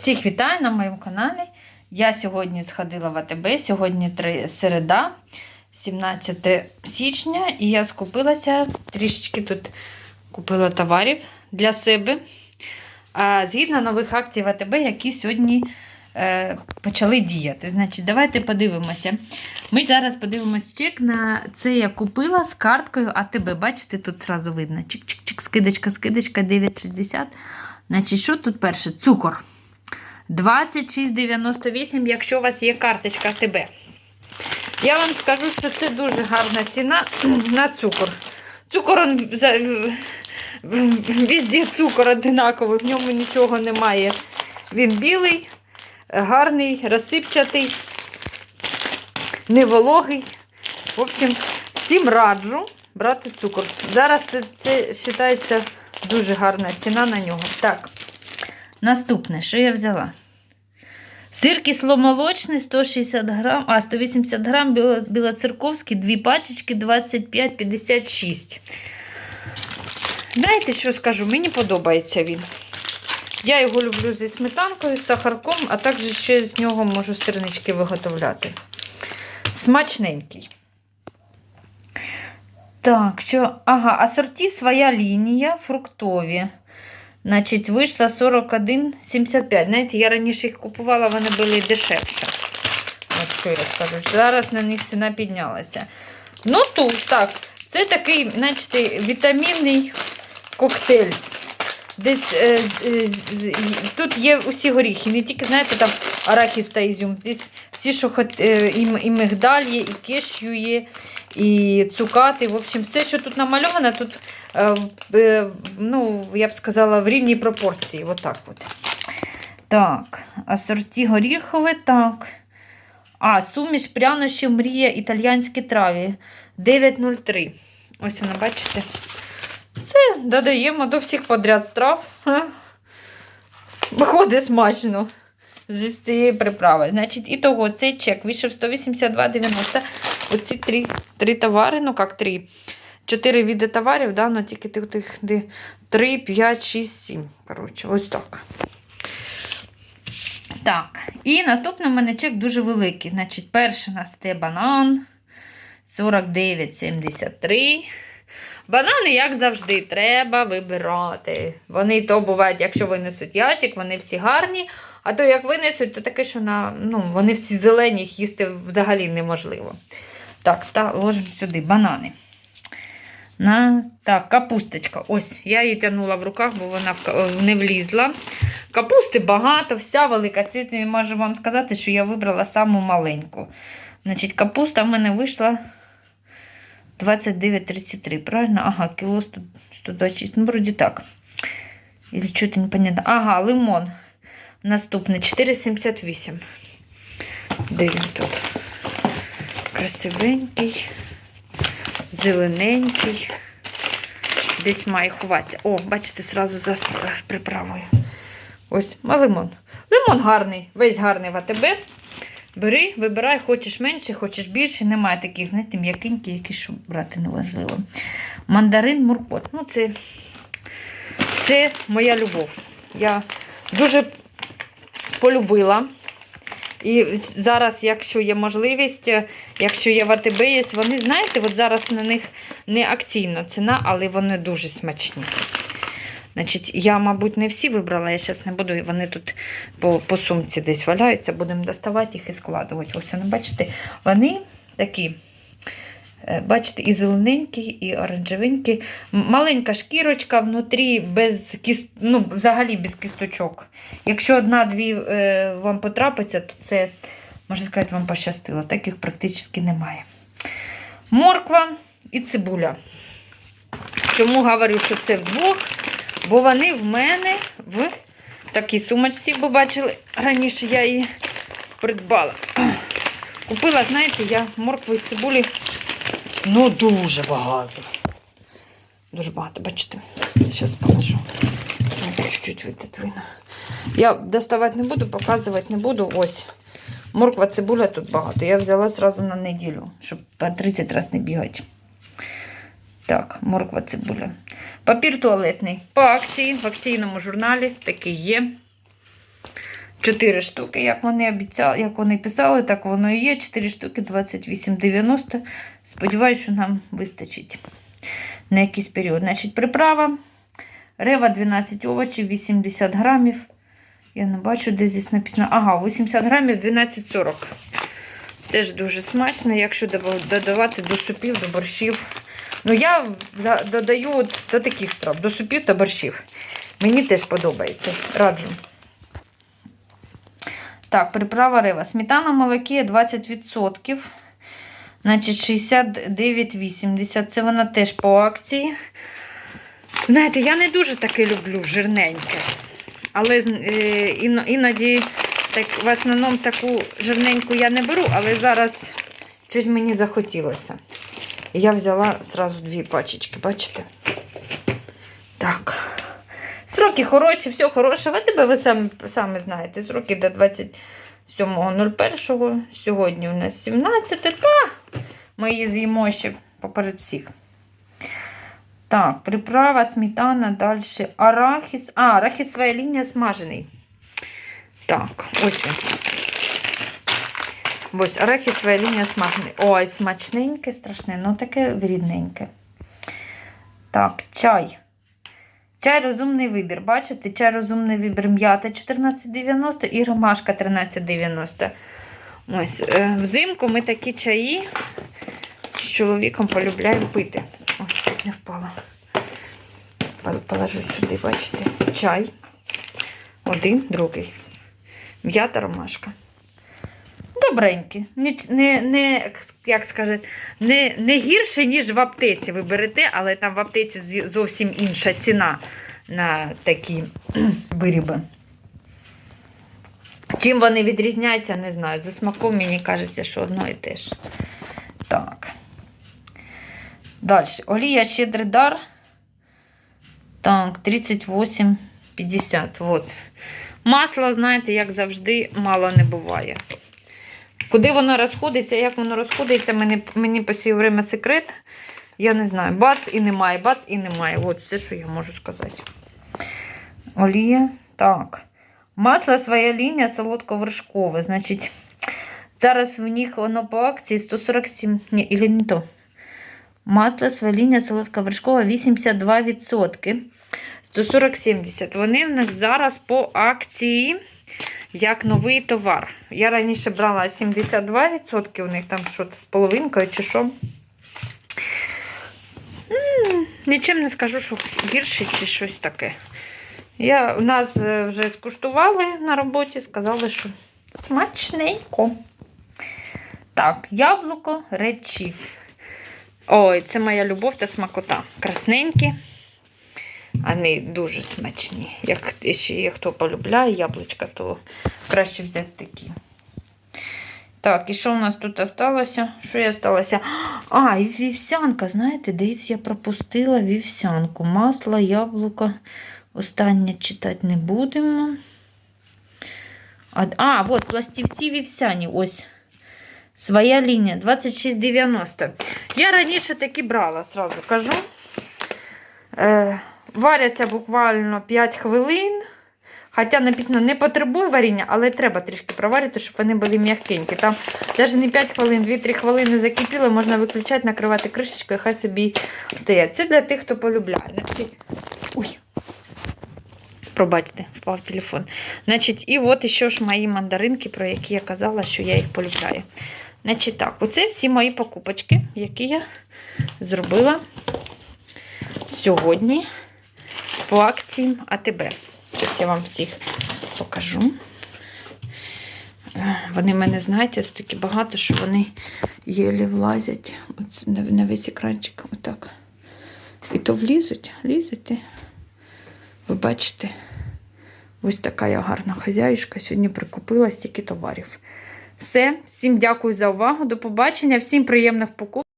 Всіх вітаю на моєму каналі. Я сьогодні сходила в АТБ, сьогодні середа, 17 січня, і я скупилася трішечки тут купила товарів для себе. А, згідно нових акцій в АТБ, які сьогодні е, почали діяти. Значить, давайте подивимося. Ми зараз подивимося чек на це я купила з карткою АТБ. Бачите, тут зразу видно. Чик-чик-чик, скидочка, скидочка 9,60. Значить, що тут перше? Цукор. 26,98, якщо у вас є карточка АТБ. Я вам скажу, що це дуже гарна ціна на цукор. Цукор он везде цукор одинаковий, в ньому нічого немає. Він білий, гарний, розсипчатий, невологий. В общем, всім раджу брати цукор. Зараз це, це вважається дуже гарна ціна на нього. Так, наступне, що я взяла? Сир кисломолочний 160 грам, а 180 грам біло- білоцерковський, дві пачечки 25,56. Знаєте, що скажу? Мені подобається він. Я його люблю зі сметанкою, з сахарком, а також ще з нього можу сирнички виготовляти. Смачненький. Так, що, ага, асорті своя лінія, фруктові. Значить, вийшла 41,75. Знаєте, я раніше їх купувала, вони були дешевші. От що я скажу. Зараз на них ціна піднялася. Ну тут, так, це такий, знаєте, вітамінний коктейль. Десь е, е, тут є усі горіхи, не тільки, знаєте, там арахіс та ізюм. Десь всі, що хот, е, і, і мигдаль є, і кешю є, і цукати. В общем, все, що тут намальовано, тут, ну, я б сказала, в рівній пропорції. Отак от. Так, асорті горіхове, так. А, суміш прянощі мрія італійські траві 9,03. Ось вона, бачите. Це додаємо до всіх подряд страв. Виходить смачно зі цієї приправи. Значить, і того цей чек вийшов 182,90. Оці три, три товари, ну як три. Чотири види товарів, да, ну тільки тих, де 3, 5, 6, 7. Коротше, ось так. Так, і наступний у мене чек дуже великий. Значить, перший у нас це банан 49,73. Банани, як завжди, треба вибирати. Вони то бувають, якщо винесуть ящик, вони всі гарні. А то як винесуть, то таке, що на, ну, вони всі зелені, їх їсти взагалі неможливо. Так, ложимо сюди банани. На, так, капусточка. Ось, я її тягнула в руках, бо вона не влізла. Капусти багато, вся велика. Це можу вам сказати, що я вибрала саму маленьку. Значить, капуста в мене вийшла 29,33, правильно? Ага, кіло 100 126. Ну, вроді так. Или що-то непонятно. Ага, лимон. Наступний 4,78. Де тут? Красивенький, зелененький. Десь має ховатися. О, бачите, зразу за приправою. Ось, а лимон. Лимон гарний, весь гарний в АТБ. Бери, вибирай, хочеш менше, хочеш більше. Немає таких, знаєте, м'якеньких, які що брати неважливо. Мандарин муркот. Ну, це, це моя любов. Я дуже полюбила. І зараз, якщо є можливість, е, якщо є в є, вони, знаєте, от зараз на них не акційна ціна, але вони дуже смачні. Значить, я, мабуть, не всі вибрала, я зараз не буду. Вони тут по, по сумці десь валяються, будемо доставати їх і складувати. Ось вони, бачите, вони такі. Е, Бачите, і зелененькі, і оранжевенькі. М- Маленька шкірочка внутрі без кіс... ну, взагалі без кісточок. Якщо одна-дві е, вам потрапиться, то це, можна сказати, вам пощастило. Таких практично немає. Морква і цибуля. Чому говорю, що це вдвох? Бо вони в мене в такій сумочці, бо бачили, раніше я її придбала. Купила, знаєте, я моркви і цибулі ну дуже багато. Дуже багато, бачите. Зараз покажу. Ну, Чуть-чуть видно. Я доставати не буду, показувати не буду. Ось. Морква, цибуля тут багато. Я взяла зразу на неділю, щоб по 30 разів не бігати. Так, морква цибуля. Папір туалетний. По акції, в акційному журналі такий є. 4 штуки, як вони обіцяли, як вони писали, так воно і є. 4 штуки 28,90. Сподіваюсь, що нам вистачить на якийсь період. Значить, приправа. Рева 12 овочів, 80 грамів. Я не бачу, де здесь написано. Ага, 80 грамів 12,40. Теж дуже смачно, якщо додавати до супів, до борщів. Ну, я додаю от до таких страв, до супів та борщів. Мені теж подобається. Раджу. Так, приправа рива. Сметана молокі 20%. Значить, 69,80. Це вона теж по акції. Знаєте, я не дуже таке люблю жирненьке. Але е, іноді так, в основному таку жирненьку я не беру, але зараз щось мені захотілося. І я взяла зразу дві пачечки, бачите? Так. Сроки хороші, все хороше. Ви тебе ви самі, самі знаєте. Сроки до 27.01. Сьогодні у нас 17. Та ми її з'їмо ще поперед всіх. Так, приправа, сметана, далі арахіс. А, арахіс своя лінія смажений. Так, ось. Ось арахіс своя лінія смажений. Ой, смачненьке, страшне, ну таке рідненьке. Так, чай. Чай розумний вибір. Бачите, чай розумний вибір м'ята 14,90 і ромашка 13,90. Ось, е, взимку ми такі чаї з чоловіком полюбляємо пити. Ось тут не впала. Пол- Положу сюди, бачите, чай. Один, другий. М'ята ромашка. Добренькі. Не, не, не, як сказати, не, не гірше, ніж в аптеці ви берете, але там в аптеці зовсім інша ціна на такі вироби. Чим вони відрізняються, не знаю. За смаком мені кажеться, що одно і те ж. Так. Далі. Олія щедрий дар. Так, 38,50. Вот. Масло, знаєте, як завжди, мало не буває. Куди воно розходиться, як воно розходиться, мені, мені по сій время секрет. Я не знаю. Бац і немає, бац і немає. От все, що я можу сказати. Олія. Так. Масло своя лінія солодко-вершкове. Значить, зараз в них воно по акції 147. Ні, или не то. Масло своя лінія солодко-вершкове 82%. 140,70. Вони в них зараз по акції як новий товар. Я раніше брала 72%, у них там щось з половинкою чи що. Нічим не скажу, що гірше чи щось таке. Я, у нас е, вже скуштували на роботі, сказали, що смачненько. Так, яблуко речів. Ой, це моя любов та смакота. Красненькі. Вони дуже смачні. Як ще хто полюбляє яблучка, то краще взяти такі. Так, і що у нас тут залишилося? Що я залишилося? А, і вівсянка, знаєте, десь я пропустила вівсянку. Масло, яблуко. Останнє читати не будемо. А, а от пластівці вівсяні. Ось. Своя лінія 26,90. Я раніше таки брала, сразу кажу. Е, варяться буквально 5 хвилин. Хоча написано, не потребує варіння, але треба трішки проварити, щоб вони були м'якенькі. Там навіть не 5 хвилин, 2-3 хвилини закипіло, можна виключати, накривати кришечкою, хай собі стоять. Це для тих, хто полюбляє. Ой. Пробачте, впав телефон. Значить, і от ще ж мої мандаринки, про які я казала, що я їх полюбляю. Значить так, оце всі мої покупочки, які я зробила сьогодні по акції АТБ. Зараз я вам всіх покажу. Е, Вони мене, знаєте, стільки багато, що вони єлі влазять на весь екранчик. Отак. І то влізуть, лізуть. і Ви бачите, ось така я гарна хазяюшка. Сьогодні прикупила стільки товарів. Все, всім дякую за увагу. До побачення, всім приємних покупок.